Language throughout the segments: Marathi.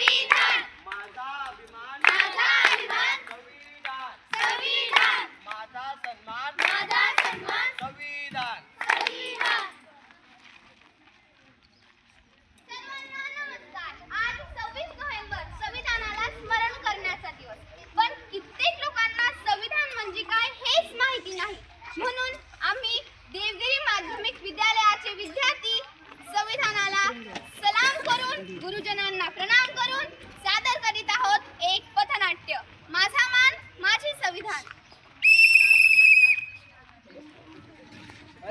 संविधान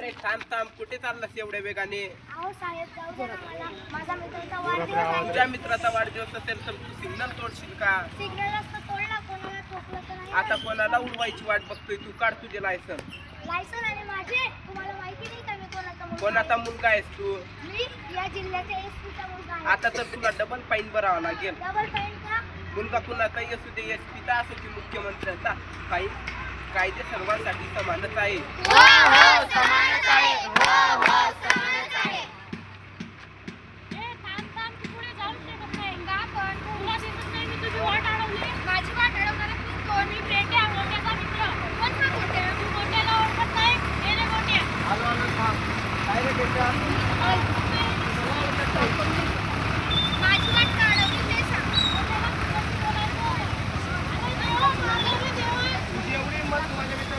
अरे थांब थांब. कुठे चाललास एवढ्या वेगाने? अहो साहेब जाऊ दे ना मला. माझा मित्राचा वाढदिवस आहे. तुझ्या मित्राचा वाढदिवस असेल तर तू सिग्नल तोडशील का? सिग्नल रस्ता तोडला कोणाला ठोकलं तर नाही आता कोणाला उडवायची वाट बघतोय? तू काढ तुझे लायसन लायसन आणि माझे. तुम्हाला माहिती नाही का मी कोणाचा मुलगा कोणाचा आहे? मुलगा आहेस तू? मी या जिल्ह्याच्या एस चा मुलगा आहे. आता तर तुला डबल फाईन भरावा लागेल. डबल पॅन्ट का? मुलगा कुणाचा असू दे एस पीचा असू दे मुख्यमंत्र्यांचा. फाईन कायदे सर्वांसाठी समानच आहे. हो हो समानच आहे हो हो समानच आहे माझी वाट अडवणारा तू कोण मी पेट्या मोठ्याचा मित्र कोण हा मोठ्या तू मोठ्याला ओळखत नाही हे रे मोठ्या आलो आलो थांब काय रे बेटा माझी वाट का अडवली ते सांग तुझी एवढी हिंमत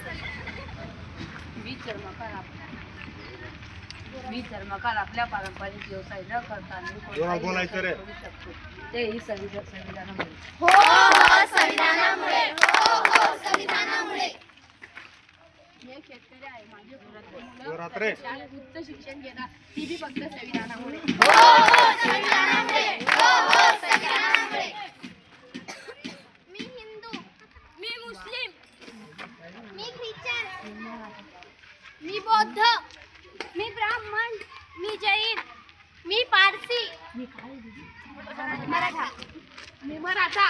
मी चर्मकार आपल्या पारंपरिक व्यवसाय न करता मी कोणताही बोलायचं रे. व्यवसाय करू शकतो. तेही संविधान संविधानामुळे. हो हो संविधानामुळे. हो हो संविधानामुळे. मी एक शेतकरी आहे माझे घरातले मुलं. जोरात रे. शाळेत उच्च शिक्षण घेतात ती बी फक्त संविधानामुळे. हो हो संविधानामुळे. हो हो संविधानामुळे. मी हिंदू. मी मुस्लिम. मी ख्रिश्चन. मी बौद्ध मी ब्राह्मण मी जैन मी पारसी मी काय मराठा. मी मराठा.